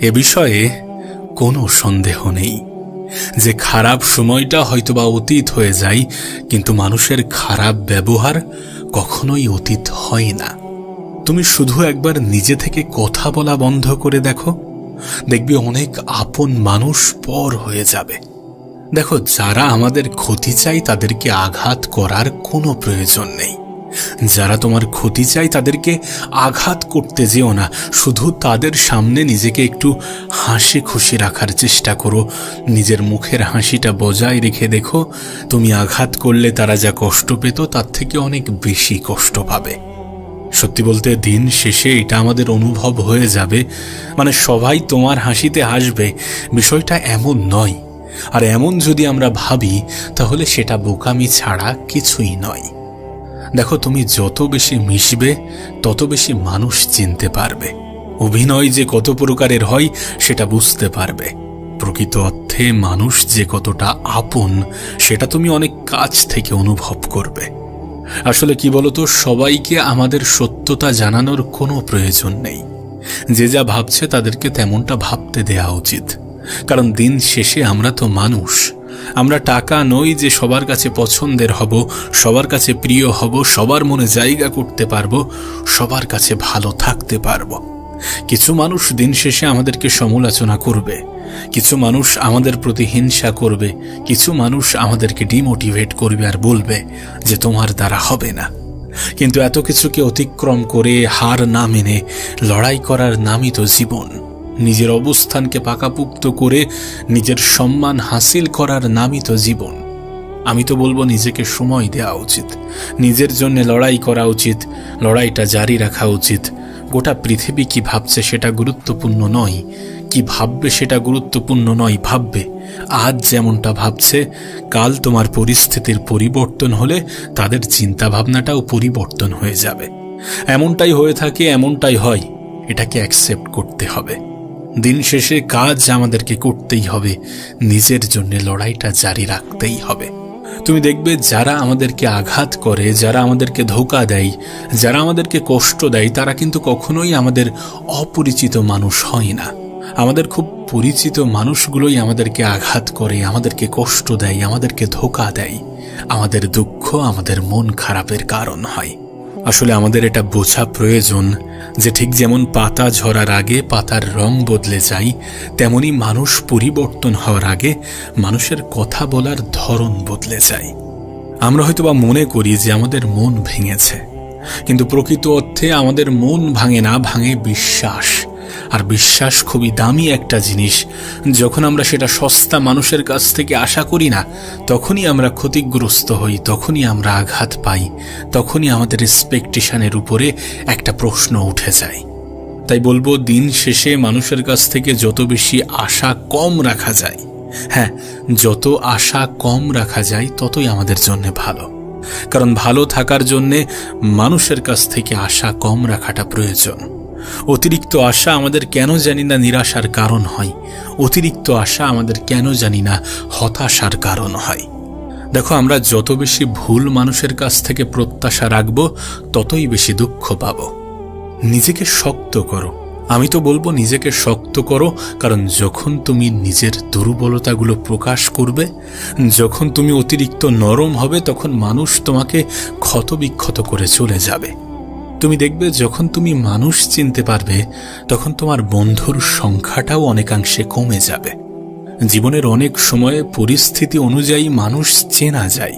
এ বিষয়ে কোনো সন্দেহ নেই যে খারাপ সময়টা হয়তোবা অতীত হয়ে যায়, কিন্তু মানুষের খারাপ ব্যবহার কখনোই অতীত হয় না। তুমি শুধু একবার নিজে থেকে কথা বলা বন্ধ করে দেখো, দেখবি অনেক আপন মানুষ পর হয়ে যাবে। দেখো, যারা আমাদের ক্ষতি চাই তাদেরকে আঘাত করার কোনো প্রয়োজন নেই। যারা তোমার ক্ষতি চাই তাদেরকে আঘাত করতে যেও না। শুধু তাদের সামনে নিজেকে একটু হাসি খুশি রাখার চেষ্টা করো। নিজের মুখের হাসিটা বজায় রেখে দেখো। তুমি আঘাত করলে তারা যা কষ্ট পেত, তার থেকে অনেক বেশি কষ্ট পাবে। সত্যি বলতে দিন শেষে এটা আমাদের অনুভব হয়ে যাবে। মানে সবাই তোমার হাসিতে হাসবে। বিষয়টা এমন নয়। আর এমন যদি আমরা ভাবি, তাহলে সেটা বোকামি ছাড়া কিছুই নয়। দেখো, তুমি যত বেশি মিশবে, তত বেশি মানুষ চিনতে পারবে। অভিনয় যে কত প্রকারের হয়, সেটা বুঝতে পারবে। প্রকৃত অর্থে মানুষ যে কতটা আপন, সেটা তুমি অনেক কাছ থেকে অনুভব করবে। আসলে কি বলতো, সবাইকে আমাদের সত্যতা জানানোর কোনো প্রয়োজন নেই। যে যা ভাবছে, তাদেরকে তেমনটা ভাবতে দেয়া উচিত। কারণ দিন শেষে আমরা তো মানুষ। আমরা টাকা নই যে সবার কাছে পছন্দের হব, সবার কাছে প্রিয় হব, সবার মনে জায়গা করতে পারব, সবার কাছে ভালো থাকতে পারব। কিছু মানুষ দিন শেষে আমাদেরকে সমালোচনা করবে, কিছু মানুষ আমাদের প্রতি হিংসা করবে, কিছু মানুষ আমাদেরকে ডিমোটিভেট করবে আর বলবে যে তোমার দ্বারা হবে না। কিন্তু এত কিছুকে অতিক্রম করে হার না মেনে লড়াই করার নামই তো জীবন। নিজের অবস্থানকে পাকাপুক্ত করে নিজের সম্মান হাসিল করার নামই তো জীবন। আমি তো বলব নিজেকে সময় দেওয়া উচিত। নিজের জন্য লড়াই করা উচিত, লড়াইটা জারি রাখা উচিত। গোটা পৃথিবী কি ভাবছে সেটা গুরুত্বপূর্ণ নয়। কি ভাববে সেটা গুরুত্বপূর্ণ নয়, ভাববে। আজ যেমনটা ভাবছে, কাল তোমার পরিস্থিতির পরিবর্তন হলে তাদের চিন্তা ভাবনাটাও পরিবর্তন হয়ে যাবে। এমনটাই হয়ে থাকে, এমনটাই হয়। এটাকে অ্যাকসেপ্ট করতে হবে। দিন শেষে কাজ আমাদেরকে করতেই হবে। নিজের জন্য লড়াইটা জারি রাখতেই হবে। তুমি দেখবে যারা আমাদেরকে আঘাত করে, যারা আমাদেরকে ধোকা দেয়, যারা আমাদেরকে কষ্ট দেয়, তারা কিন্তু কখনোই আমাদের অপরিচিত মানুষ হয় না। আমাদের খুব পরিচিত মানুষগুলোই আমাদেরকে আঘাত করে, আমাদেরকে কষ্ট দেয়, আমাদেরকে ধোকা দেয়। আমাদের দুঃখ আমাদের মন খারাপের কারণ হয়। আসলে আমাদের এটা বোঝা প্রয়োজন যে ঠিক যেমন পাতা ঝরার আগে পাতার রং বদলে যায়, তেমনি মানুষ পরিবর্তন হওয়ার আগে মানুষের কথা বলার ধরন বদলে যায়। আমরা হয়তোবা মনে করি যে আমাদের মন ভেঙেছে, কিন্তু প্রকৃত অর্থে আমাদের মন ভাঙে না ভাঙে বিশ্বাস। আর বিশ্বাস খুবই দামি একটা জিনিস। যখন আমরা সেটা সস্তা মানুষের কাছ থেকে আশা করি না, তখনই আমরা ক্ষতিগ্রস্ত হই, তখনই আমরা আঘাত পাই, তখনই আমাদের এক্সপেকটেশনের উপরে একটা প্রশ্ন উঠে যায়। তাই বলব, দিন শেষে মানুষের কাছ থেকে যত বেশি আশা কম রাখা যায় হ্যাঁ যত আশা কম রাখা যায়, ততই আমাদের জন্য ভালো। কারণ ভালো থাকার জন্যে মানুষের কাছ থেকে আশা কম রাখাটা প্রয়োজন। অতিরিক্ত আশা আমাদের কেন জানি না নিরাশার কারণ হয়। অতিরিক্ত আশা আমাদের কেন জানি না হতাশার কারণ হয়। দেখো, আমরা যত বেশি ভুল মানুষের কাছ থেকে প্রত্যাশা রাখব, ততই বেশি দুঃখ পাব। নিজেকে শক্ত করো। আমি তো বলব, নিজেকে শক্ত করো, কারণ যখন তুমি নিজের দুর্বলতাগুলো প্রকাশ করবে, যখন তুমি অতিরিক্ত নরম হবে, তখন মানুষ তোমাকে ক্ষতবিক্ষত করে চলে যাবে। তুমি দেখবে যখন তুমি মানুষ চিনতে পারবে, তখন তোমার বন্ধুর সংখ্যাটাও অনেকাংশে কমে যাবে। জীবনের অনেক সময়ে পরিস্থিতি অনুযায়ী মানুষ চেনা যায়।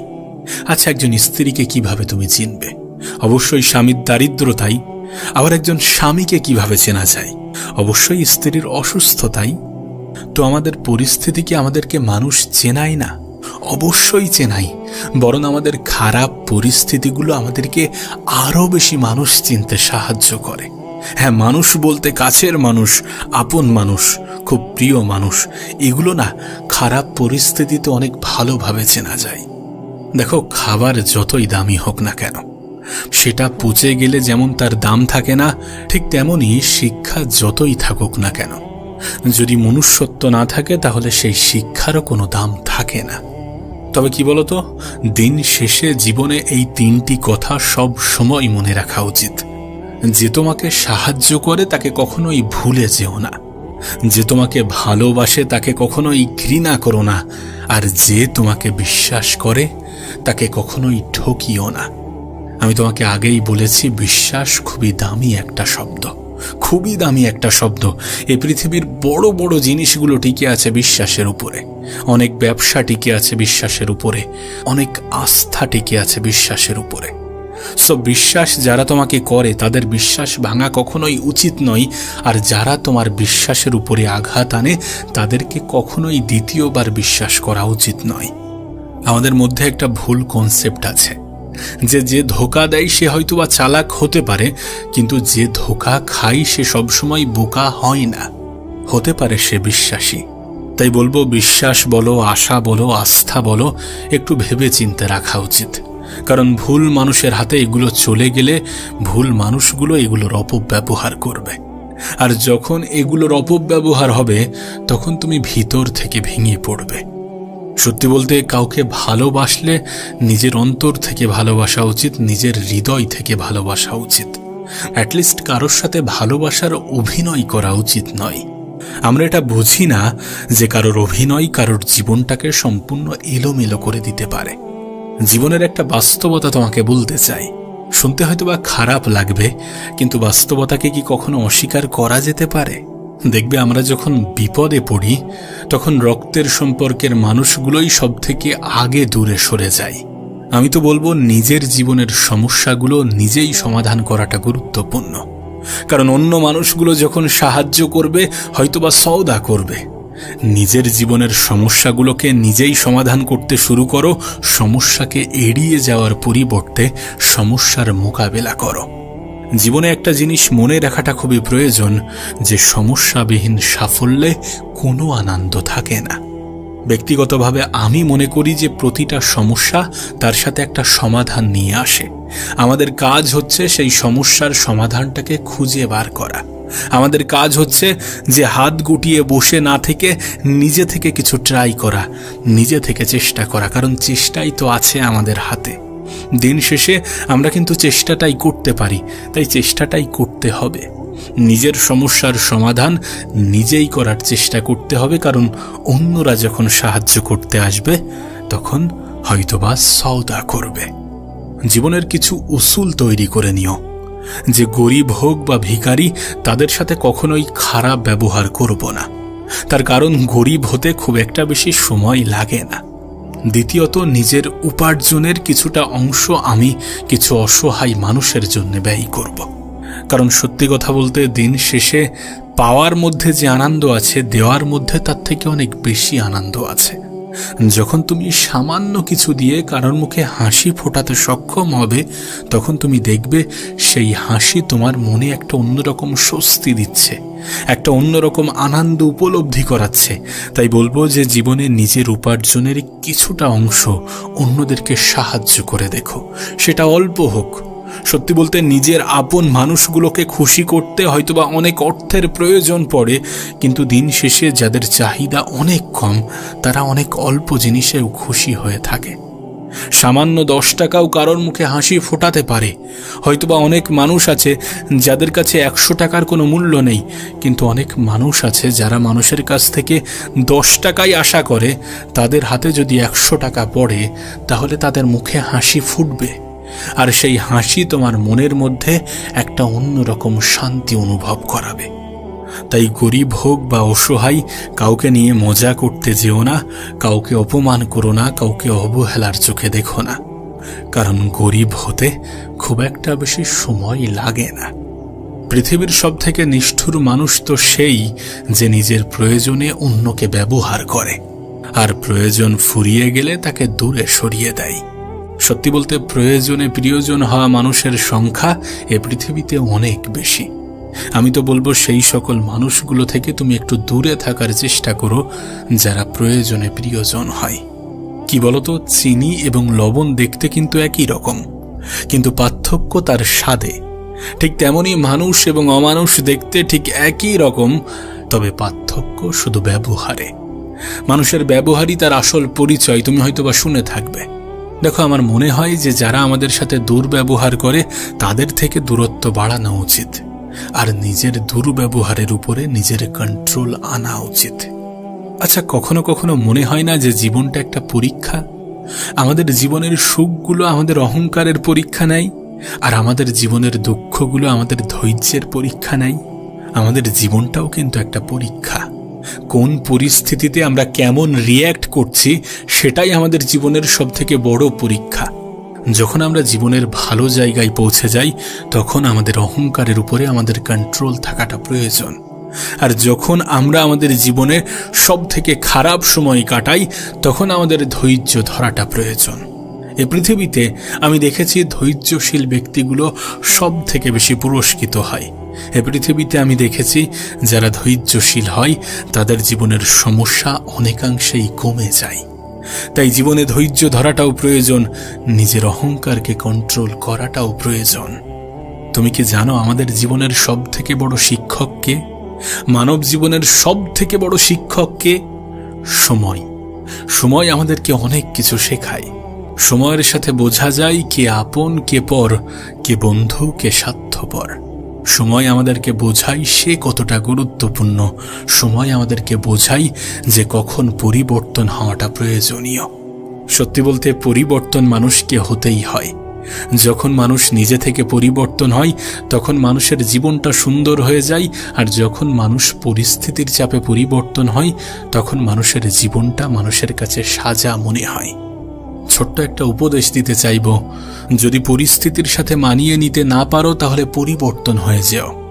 আচ্ছা একজন স্ত্রীকে কীভাবে তুমি চিনবে? অবশ্যই স্বামীর দারিদ্রতাই। আবার একজন স্বামীকে কীভাবে চেনা যায়? অবশ্যই স্ত্রীর অসুস্থতাই। তো আমাদের পরিস্থিতি কি আমাদেরকে মানুষ চেনায় না? অবশ্যই চেনাই, বরং আমাদের খারাপ পরিস্থিতিগুলো আমাদেরকে আরও বেশি মানুষ চিনতে সাহায্য করে। হ্যাঁ মানুষ বলতে কাছের মানুষ, আপন মানুষ, খুব প্রিয় মানুষ, এগুলো না খারাপ পরিস্থিতিতে অনেক ভালোভাবে চেনা যায়। দেখো, খাবার যতই দামি হোক না কেন, সেটা পচে গেলে যেমন তার দাম থাকে না, ঠিক তেমনই শিক্ষা যতই থাকুক না কেন। যদি মনুষ্যত্ব না থাকে, তাহলে সেই শিক্ষারও কোনো দাম থাকে না। তবে কি বলতো? দিন শেষে জীবনে এই তিনটি কথা সব সময় মনে রাখা উচিত। যে তোমাকে সাহায্য করে তাকে কখনোই ভুলে যেও না। যে তোমাকে ভালোবাসে তাকে কখনোই ঘৃণা করো না। আর যে তোমাকে বিশ্বাস করে তাকে কখনোই ঠকিও না। আমি তোমাকে আগেই বলেছি, বিশ্বাস খুবই দামি একটা শব্দ। খুবই দামি একটা শব্দ। এ পৃথিবীর বড় বড় জিনিসগুলো টিকে আছে বিশ্বাসের উপরে। অনেক ব্যবসা টিকে আছে বিশ্বাসের উপরে। অনেক আস্থা টিকে আছে বিশ্বাসের উপরে। সো বিশ্বাস যারা তোমাকে করে, তাদের বিশ্বাস ভাঙা কখনোই উচিত নয়। আর যারা তোমার বিশ্বাসের উপরে আঘাত আনে, তাদেরকে কখনোই দ্বিতীয়বার বিশ্বাস করা উচিত নয়। আমাদের মধ্যে একটা ভুল কনসেপ্ট আছে। যে যে ধোকা দেয় সে হয়তো বা চালাক হতে পারে, কিন্তু যে ধোকা খায় সে সবসময় বোকা হয় না। হতে পারে সে বিশ্বাসী। তাই বলব, বিশ্বাস বলো, আশা বলো, আস্থা বলো, একটু ভেবে চিনতে রাখা উচিত। কারণ ভুল মানুষের হাতে এগুলো চলে গেলে ভুল মানুষগুলো এগুলোর অপব্যবহার করবে। আর যখন এগুলোর অপব্যবহার হবে, তখন তুমি ভিতর থেকে ভেঙে পড়বে। সত্যি বলতে কাউকে ভালোবাসলে নিজের অন্তর থেকে ভালোবাসা উচিত, নিজের হৃদয় থেকে ভালোবাসা উচিত। অ্যাটলিস্ট কারোর সাথে ভালোবাসার অভিনয় করা উচিত নয়। আমরা এটা বুঝি না যে কারোর অভিনয় কারোর জীবনটাকে সম্পূর্ণ এলোমেলো করে দিতে পারে। জীবনের একটা বাস্তবতা তোমাকে বলতে চাই। শুনতে হয়তো বা খারাপ লাগবে, কিন্তু বাস্তবতাকে কি কখনো অস্বীকার করা যেতে পারে? দেখবে আমরা যখন বিপদে পড়ি, তখন রক্তের সম্পর্কের মানুষগুলোই সব থেকে আগে দূরে সরে যায়। আমি তো বলব, নিজের জীবনের সমস্যাগুলো নিজেই সমাধান করাটা গুরুত্বপূর্ণ। কারণ অন্য মানুষগুলো যখন সাহায্য করবে, হয়তোবা সওদা করবে। নিজের জীবনের সমস্যাগুলোকে নিজেই সমাধান করতে শুরু করো, সমস্যাকে এড়িয়ে যাওয়ার পরিবর্তে সমস্যার মোকাবেলা করো। জীবনে একটা জিনিস মনে রাখাটা খুবই প্রয়োজন, যে সমস্যাবিহীন সাফল্যে কোনো আনন্দ থাকে না। ব্যক্তিগতভাবে আমি মনে করি যে প্রতিটা সমস্যা তার সাথে একটা সমাধান নিয়ে আসে। আমাদের কাজ হচ্ছে সেই সমস্যার সমাধানটাকে খুঁজে বার করা। আমাদের কাজ হচ্ছে যে হাত গুটিয়ে বসে না থেকে নিজে থেকে কিছু ট্রাই করা, নিজে থেকে চেষ্টা করা, কারণ চেষ্টাই তো আছে আমাদের হাতে। দিন শেষে আমরা কিন্তু চেষ্টাটাই করতে পারি, তাই চেষ্টাটাই করতে হবে। নিজের সমস্যার সমাধান নিজেই করার চেষ্টা করতে হবে, কারণ অন্যরা যখন সাহায্য করতে আসবে, তখন হয়তোবা সওদা করবে। জীবনের কিছু উসুল তৈরি করে নিও। যে গরিব হোক বা ভিখারি, তাদের সাথে কখনোই খারাপ ব্যবহার করব না। তার কারণ গরিব হতে খুব একটা বেশি সময় লাগে না। দ্বিতীয়ত, নিজের উপার্জনের কিছুটা অংশ আমি কিছু অসহায় মানুষের জন্য ব্যয় করব। কারণ সত্যি কথা বলতে, দিন শেষে পাওয়ার মধ্যে যে আনন্দ আছে, দেওয়ার মধ্যে তার থেকে অনেক বেশি আনন্দ আছে। যখন তুমি সামান্য কিছু দিয়ে কারোর মুখে হাসি ফোটাতে সক্ষম হবে, তখন তুমি দেখবে সেই হাসি তোমার মনে একটা অন্যরকম স্বস্তি দিচ্ছে, একটা অন্যরকম আনন্দ উপলব্ধি করাচ্ছে। তাই বলব যে জীবনে নিজের উপার্জনের কিছুটা অংশ অন্যদেরকে সাহায্য করে দেখো, সেটা অল্প হোক। সত্যি বলতে নিজের আপন মানুষগুলোকে খুশি করতে হয়তোবা অনেক অর্থের প্রয়োজন পড়ে, কিন্তু দিন শেষে যাদের চাহিদা অনেক কম, তারা অনেক অল্প জিনিসেও খুশি হয়ে থাকে। সামান্য দশ টাকাও কারোর মুখে হাসি ফোটাতে পারে। হয়তোবা অনেক মানুষ আছে যাদের কাছে একশো টাকার কোনো মূল্য নেই, কিন্তু অনেক মানুষ আছে যারা মানুষের কাছ থেকে দশ টাকাই আশা করে, তাদের হাতে যদি একশো টাকা পড়ে, তাহলে তাদের মুখে হাসি ফুটবে। আর সেই হাসি তোমার মনের মধ্যে একটা অন্যরকম শান্তি অনুভব করাবে। তাই গরিব হোক বা অসহায়, কাউকে নিয়ে মজা করতে যেও না, কাউকে অপমান করো না, কাউকে অবহেলার চোখে দেখো না। কারণ গরিব হতে খুব একটা বেশি সময় লাগে না। পৃথিবীর সব থেকে নিষ্ঠুর মানুষ তো সেই যে নিজের প্রয়োজনে অন্যকে ব্যবহার করে, আর প্রয়োজন ফুরিয়ে গেলে তাকে দূরে সরিয়ে দেয়। সত্যি বলতে প্রয়োজনে প্রিয়জন হওয়া মানুষের সংখ্যা এ পৃথিবীতে অনেক বেশি। আমি তো বলব সেই সকল মানুষগুলো থেকে তুমি একটু দূরে থাকার চেষ্টা করো, যারা প্রয়োজনে প্রিয়জন হয়। কি বলতো, চিনি এবং লবণ দেখতে কিন্তু একই রকম, কিন্তু পার্থক্য তার স্বাদে। ঠিক তেমনি মানুষ এবং অমানুষ দেখতে ঠিক একই রকম, তবে পার্থক্য শুধু ব্যবহারে। মানুষের ব্যবহারই তার আসল পরিচয়, তুমি হয়তোবা শুনে থাকবে। দেখো, আমার মনে হয় যে যারা আমাদের সাথে দুর্ব্যবহার করে, তাদের থেকে দূরত্ব বাড়ানো উচিত। আর নিজের দুর্ব্যবহারের উপরে নিজের কন্ট্রোল আনা উচিত। আচ্ছা কখনো কখনো মনে হয় না যে জীবনটা একটা পরীক্ষা? আমাদের জীবনের সুখগুলো আমাদের অহংকারের পরীক্ষা নেয়, আর আমাদের জীবনের দুঃখগুলো আমাদের ধৈর্যের পরীক্ষা নেয়। আমাদের জীবনটাও কিন্তু একটা পরীক্ষা। কোন পরিস্থিতিতে আমরা কেমন রিয়্যাক্ট করছি, সেটাই আমাদের জীবনের সবথেকে বড় পরীক্ষা। যখন আমরা জীবনের ভালো জায়গায় পৌঁছে যাই, তখন আমাদের অহংকারের উপরে আমাদের কন্ট্রোল থাকাটা প্রয়োজন। আর যখন আমরা আমাদের জীবনে সব থেকে খারাপ সময় কাটাই, তখন আমাদের ধৈর্য ধরাটা প্রয়োজন। এ পৃথিবীতে আমি দেখেছি ধৈর্যশীল ব্যক্তিগুলো সব থেকে বেশি পুরস্কৃত হয়। এ পৃথিবীতে আমি দেখেছি, যারা ধৈর্যশীল হয়, তাদের জীবনের সমস্যা অনেকাংশেই কমে যায়। তাই জীবনে ধৈর্য ধরাটাও প্রয়োজন, নিজের অহংকারকে কন্ট্রোল করাটাও প্রয়োজন। তুমি কি জানো আমাদের জীবনের সব থেকে বড় শিক্ষককে মানব জীবনের সব থেকে বড় শিক্ষককে সময়। সময় আমাদেরকে অনেক কিছু শেখায়। সময়ের সাথে বোঝা যায় কে আপন, কে পর, কে বন্ধু, কে স্বার্থপর। সময় আমাদেরকে বোঝায় সে কতটা গুরুত্বপূর্ণ। সময় আমাদেরকে বোঝায় যে কখন পরিবর্তন হওয়াটা প্রয়োজনীয়। সত্যি বলতে পরিবর্তন মানুষকে হতেই হয়। যখন মানুষ নিজে থেকে পরিবর্তন হয়, তখন মানুষের জীবনটা সুন্দর হয়ে যায়, আর যখন মানুষ পরিস্থিতির চাপে পরিবর্তন হয়, তখন মানুষের জীবনটা মানুষের কাছে সাজা মনে হয়। ছোট্ট একটা উপদেশ দিতে চাইব। যদি পরিস্থিতির সাথে মানিয়ে নিতে না পারো, তাহলে পরিবর্তন হয়ে যাও।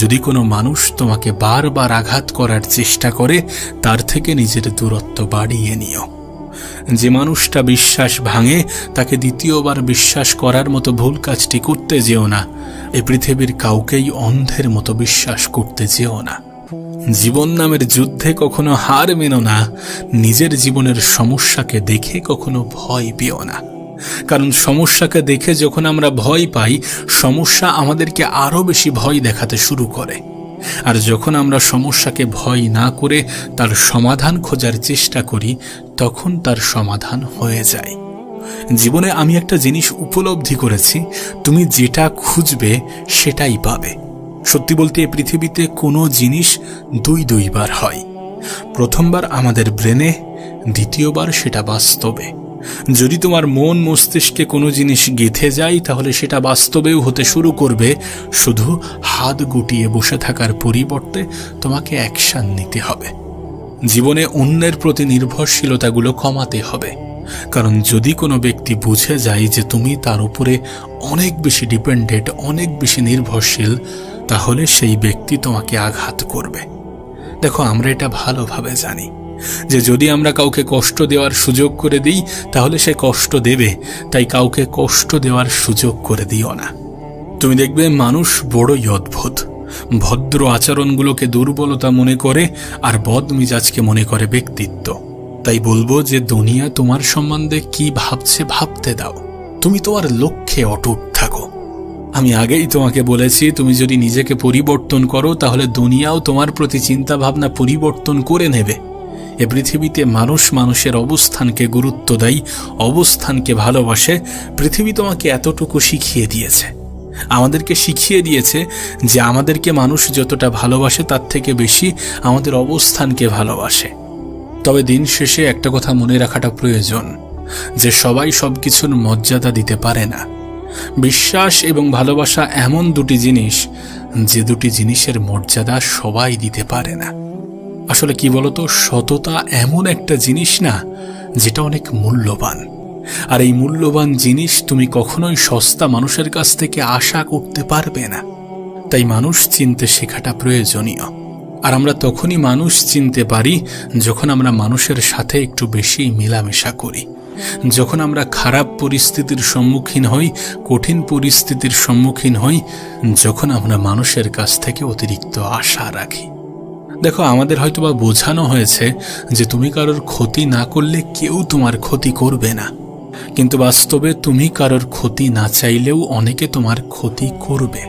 যদি কোনো মানুষ তোমাকে বারবার আঘাত করার চেষ্টা করে, তার থেকে নিজের দূরত্ব বাড়িয়ে নিও। যে মানুষটা বিশ্বাস ভাঙে, তাকে দ্বিতীয়বার বিশ্বাস করার মতো ভুল কাজটি করতে যেও না। এ পৃথিবীর কাউকেই অন্ধের মতো বিশ্বাস করতে যেও না। জীবন নামের যুদ্ধে কখনো হার মেনো না, নিজের জীবনের সমস্যাকে দেখে কখনো ভয় পেও না। কারণ সমস্যাকে দেখে যখন আমরা ভয় পাই, সমস্যা আমাদেরকে আরও বেশি ভয় দেখাতে শুরু করে। আর যখন আমরা সমস্যাকে ভয় না করে তার সমাধান খোঁজার চেষ্টা করি, তখন তার সমাধান হয়ে যায়। জীবনে আমি একটা জিনিস উপলব্ধি করেছি, তুমি যেটা খুঁজবে সেটাই পাবে। সত্যি বলতে, এ পৃথিবীতে কোনো জিনিস দুই দুইবার হয়। প্রথমবার আমাদের ব্রেনে, দ্বিতীয়বার সেটা বাস্তবে। যদি তোমার মন, মস্তিষ্কে কোনো জিনিস গেঁথে যায়, তাহলে সেটা বাস্তবেও হতে শুরু করবে। শুধু হাত গুটিয়ে বসে থাকার পরিবর্তে তোমাকে অ্যাকশান নিতে হবে। জীবনে অন্যের প্রতি নির্ভরশীলতাগুলো কমাতে হবে। কারণ যদি কোনো ব্যক্তি বুঝে যায় যে তুমি তার উপরে অনেক বেশি ডিপেন্ডেন্ট, অনেক বেশি নির্ভরশীল তাহলে সেই ব্যক্তি তোমাকে আঘাত করবে। দেখো, আমরা এটা ভালোভাবে জানি যে যদি আমরা কাউকে কষ্ট দেওয়ার সুযোগ করে দিই, তাহলে সে কষ্ট দেবে। তাই কাউকে কষ্ট দেওয়ার সুযোগ করে দিও না। তুমি দেখবে, মানুষ বড়ই অদ্ভুত। ভদ্র আচরণগুলোকে দুর্বলতা মনে করে আর বদ মিজাজকে মনে করে ব্যক্তিত্ব। তাই বলব যে, দুনিয়া তোমার সম্বন্ধে কি ভাবছে, ভাবতে দাও। তুমি তোমার লক্ষ্যে অটুট। আমি আগেই তোমাকে বলেছি, তুমি যদি নিজেকে পরিবর্তন করো, তাহলে দুনিয়াও তোমার প্রতি চিন্তা ভাবনা পরিবর্তন করে নেবে। এ পৃথিবীতে মানুষ মানুষের অবস্থানকে গুরুত্ব দেয়, অবস্থানকে ভালোবাসে। পৃথিবী তোমাকে এতটুকু শিখিয়ে দিয়েছে। আমাদেরকে শিখিয়ে দিয়েছে যে আমাদেরকে মানুষ যতটা ভালোবাসে, তার থেকে বেশি আমাদের অবস্থানকে ভালোবাসে। তবে দিন শেষে একটা কথা মনে রাখাটা প্রয়োজন, যে সবাই সব কিছুর মর্যাদা দিতে পারে না। বিশ্বাস এবং ভালোবাসা এমন দুটি জিনিস যে দুটি জিনিসের মর্যাদা সবাই দিতে পারে না। আসলে কি বলতো, সততা এমন একটা জিনিস না যেটা অনেক মূল্যবান। আর এই মূল্যবান জিনিস তুমি কখনোই সস্তা মানুষের কাছ থেকে আশা করতে পারবে না। তাই মানুষ চিনতে শেখাটা প্রয়োজনীয়। আর আমরা তখনই মানুষ চিনতে পারি যখন আমরা মানুষের সাথে একটু বেশি মেলামেশা করি। যখন আমরা খারাপ পরিস্থিতির সম্মুখীন হই, কঠিন পরিস্থিতির সম্মুখীন হই, যখন আমরা মানুষের কাছ থেকে অতিরিক্ত আশা রাখি। দেখো, আমাদের হয়তোবা বোঝানো হয়েছে যে তুমি কারোর ক্ষতি না করলে কেউ তোমার ক্ষতি করবে না। কিন্তু বাস্তবে তুমি কারোর ক্ষতি না চাইলেও অনেকে তোমার ক্ষতি করবে।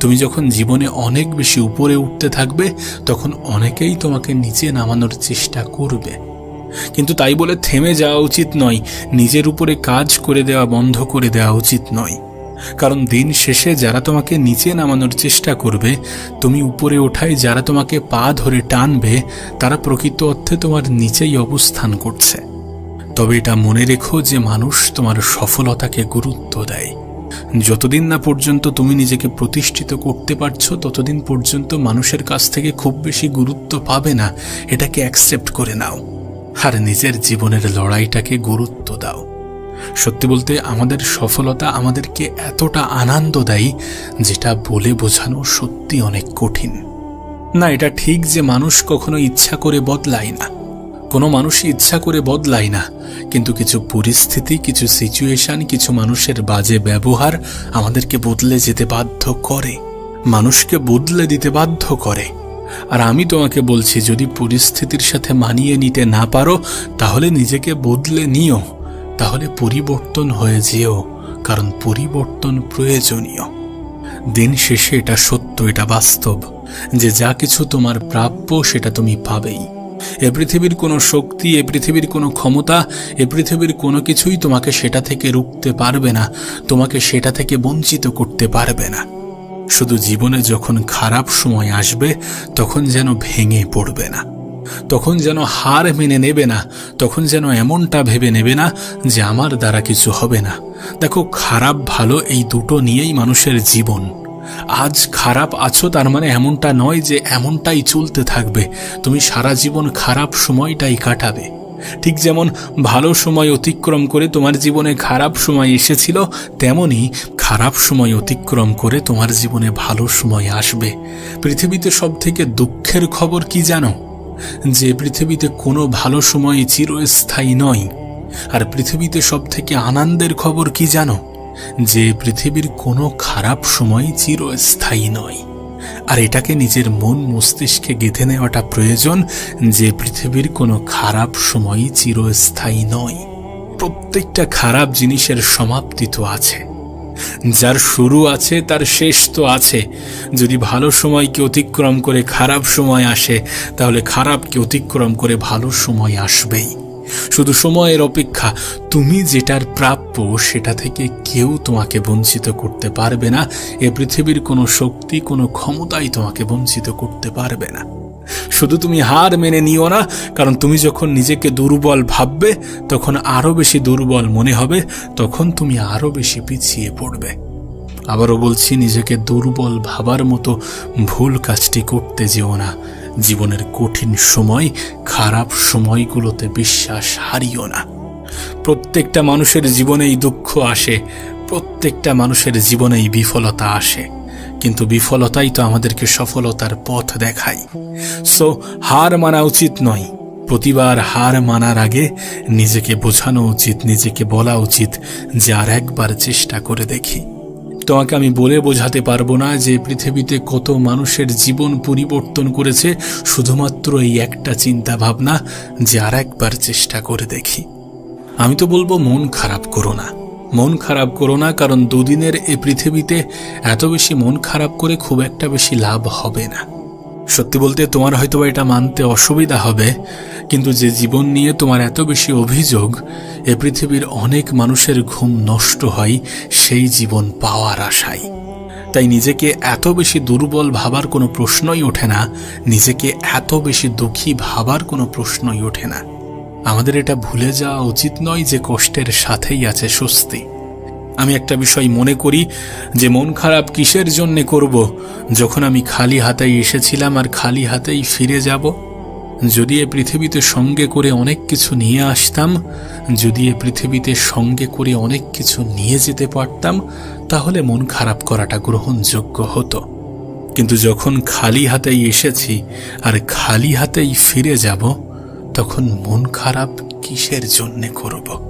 তুমি যখন জীবনে অনেক বেশি উপরে উঠতে থাকবে, তখন অনেকেই তোমাকে নিচে নামানোর চেষ্টা করবে। কিন্তু তাই বলে থেমে যাওয়া উচিত নয়, নিজের উপরে কাজ করে দেওয়া বন্ধ করে দেওয়া উচিত নয়। কারণ দিন শেষে যারা তোমাকে নিচে নামানোর চেষ্টা করবে, তুমি উপরে ওঠায় যারা তোমাকে পা ধরে টানবে, তারা প্রকৃত অর্থে তোমার নিচেই অবস্থান করছে। তবে এটা মনে রেখো যে মানুষ তোমার সফলতাকে গুরুত্ব দেয়। যতদিন না পর্যন্ত তুমি নিজেকে প্রতিষ্ঠিত করতে পারছ, ততদিন পর্যন্ত মানুষের কাছ থেকে খুব বেশি গুরুত্ব পাবে না। এটাকে অ্যাকসেপ্ট করে নাও। আর নিজের জীবনের লড়াইটাকে গুরুত্ব দাও। সত্যি বলতে আমাদের সফলতা আমাদেরকে এতটা আনন্দ দেয় যেটা বলে বোঝানো সত্যি অনেক কঠিন। না, এটা ঠিক যে মানুষ কখনো ইচ্ছা করে বদলায় না। কোনো মানুষই ইচ্ছা করে বদলায় না, কিন্তু কিছু পরিস্থিতি, কিছু সিচুয়েশন কিছু মানুষের বাজে ব্যবহার আমাদেরকে বদলে যেতে বাধ্য করে। মানুষকে বদলে দিতে বাধ্য করে। আর আমি তোমাকে বলছি, যদি পরিস্থিতির সাথে মানিয়ে নিতে না পারো, তাহলে নিজেকে বদলে নিও। তাহলে পরিবর্তন হয়ে যেও, কারণ পরিবর্তন প্রয়োজনীয়। দিন শেষে এটা সত্য, এটা বাস্তব, যে যা কিছু তোমার প্রাপ্য সেটা তুমি পাবেই। এ পৃথিবীর কোনো শক্তি, এ পৃথিবীর কোনো ক্ষমতা, এ পৃথিবীর কোনো কিছুই তোমাকে সেটা থেকে রুখতে পারবে না, তোমাকে সেটা থেকে বঞ্চিত করতে পারবে না। শুধু জীবনে যখন খারাপ সময় আসবে, তখন যেন ভেঙে পড়বে না। তখন যেন হার মেনে নেবে না, তখন যেন এমনটা ভেবে নেবে না যে আমার দ্বারা কিছু হবে না। দেখো, খারাপ ভালো এই দুটো নিয়েই মানুষের জীবন। আজ খারাপ আছো তার মানে এমনটা নয় যে এমনটাই চলতে থাকবে। তুমি সারা জীবন খারাপ সময়টাই কাটাবে। ঠিক যেমন ভালো সময় অতিক্রম করে তোমার জীবনে খারাপ সময় এসেছিল, তেমনি খারাপ সময় অতিক্রম করে তোমার জীবনে ভালো সময় আসবে। পৃথিবীতে সব থেকে দুঃখের খবর কি জানো? যে পৃথিবীতে কোনো ভালো সময় চিরস্থায়ী নয়। আর পৃথিবীতে সব থেকে আনন্দের খবর কি জানো? যে পৃথিবীর কোনো খারাপ সময় চিরস্থায়ী নয়। আর এটাকে নিজের মন মস্তিষ্কে গেঁথে নেওয়াটা প্রয়োজন যে পৃথিবীর কোনো খারাপ সময় চিরস্থায়ী নয়। প্রত্যেকটা খারাপ জিনিসের সমাপ্তি তো আছে। যার শুরু আছে, তার শেষ তো আছে। যদি ভালো সময়কে অতিক্রম করে খারাপ সময় আসে, তাহলে খারাপকে অতিক্রম করে ভালো সময় আসবেই। শুধু সময়ের অপেক্ষা। তুমি যেটার প্রাপ্য, সেটা থেকে কেউ তোমাকে বঞ্চিত করতে পারবে না। এ পৃথিবীর কোনো শক্তি, কোনো ক্ষমতাই তোমাকে বঞ্চিত করতে পারবে না। শুধু তুমি হার মেনে নিও না, কারণ তুমি যখন নিজেকে দুর্বল ভাববে, তখন আরও বেশি দুর্বল মনে হবে, তখন তুমি আরও বেশি পিছিয়ে পড়বে। আবারও বলছি, নিজেকে দুর্বল ভাবার মতো ভুল কাজটি করতে যেও না। জীবনের কঠিন সময়, খারাপ সময়গুলোতে বিশ্বাস হারিও না। প্রত্যেকটা মানুষের জীবনেই দুঃখ আসে, প্রত্যেকটা মানুষের জীবনেই বিফলতা আসে। কিন্তু বিফলতাই তো আমাদেরকে সফলতার পথ দেখায়। সো হার মানা উচিত নয়। প্রতিবার হার মানার আগে নিজেকে বোঝানো উচিত, নিজেকে বলা উচিত যে আর একবার চেষ্টা করে দেখি। তোমাকে আমি বলে বোঝাতে পারব না যে পৃথিবীতে কত মানুষের জীবন পরিবর্তন করেছে, শুধুমাত্র এই একটা চিন্তা ভাবনা যে আর একবার চেষ্টা করে দেখি। আমি তো বলব, মন খারাপ করো না। মন খারাপ করো না, কারণ দুদিনের এ পৃথিবীতে এত বেশি মন খারাপ করে খুব একটা বেশি লাভ হবে না। সত্যি বলতে তোমার হয়তো এটা মানতে অসুবিধা হবে, কিন্তু যে জীবন নিয়ে তোমার এত বেশি অভিযোগ, এ পৃথিবীর অনেক মানুষের ঘুম নষ্ট হয় সেই জীবন পাওয়ার আশায়। তাই নিজেকে এত বেশি দুর্বল ভাবার কোনো প্রশ্নই ওঠে না, নিজেকে এত বেশি দুঃখী ভাবার কোনো প্রশ্নই ওঠে না। আমাদের এটা ভুলে যাওয়া উচিত নয় যে কষ্টের সাথেই আছে স্বস্তি। আমি একটা বিষয় মনে করি যে মন খারাপ কিসের জন্যে করব? যখন আমি খালি হাতেই এসেছিলাম আর খালি হাতেই ফিরে যাব, যদি এ পৃথিবীতে সঙ্গে করে অনেক কিছু নিয়ে আসতাম, যদি এ পৃথিবীতে সঙ্গে করে অনেক কিছু নিয়ে যেতে পারতাম, তাহলে মন খারাপ করাটা গ্রহণযোগ্য হতো। কিন্তু যখন খালি হাতেই এসেছি আর খালি হাতেই ফিরে যাব, তখন মন খারাপ কিসের জন্যে করব?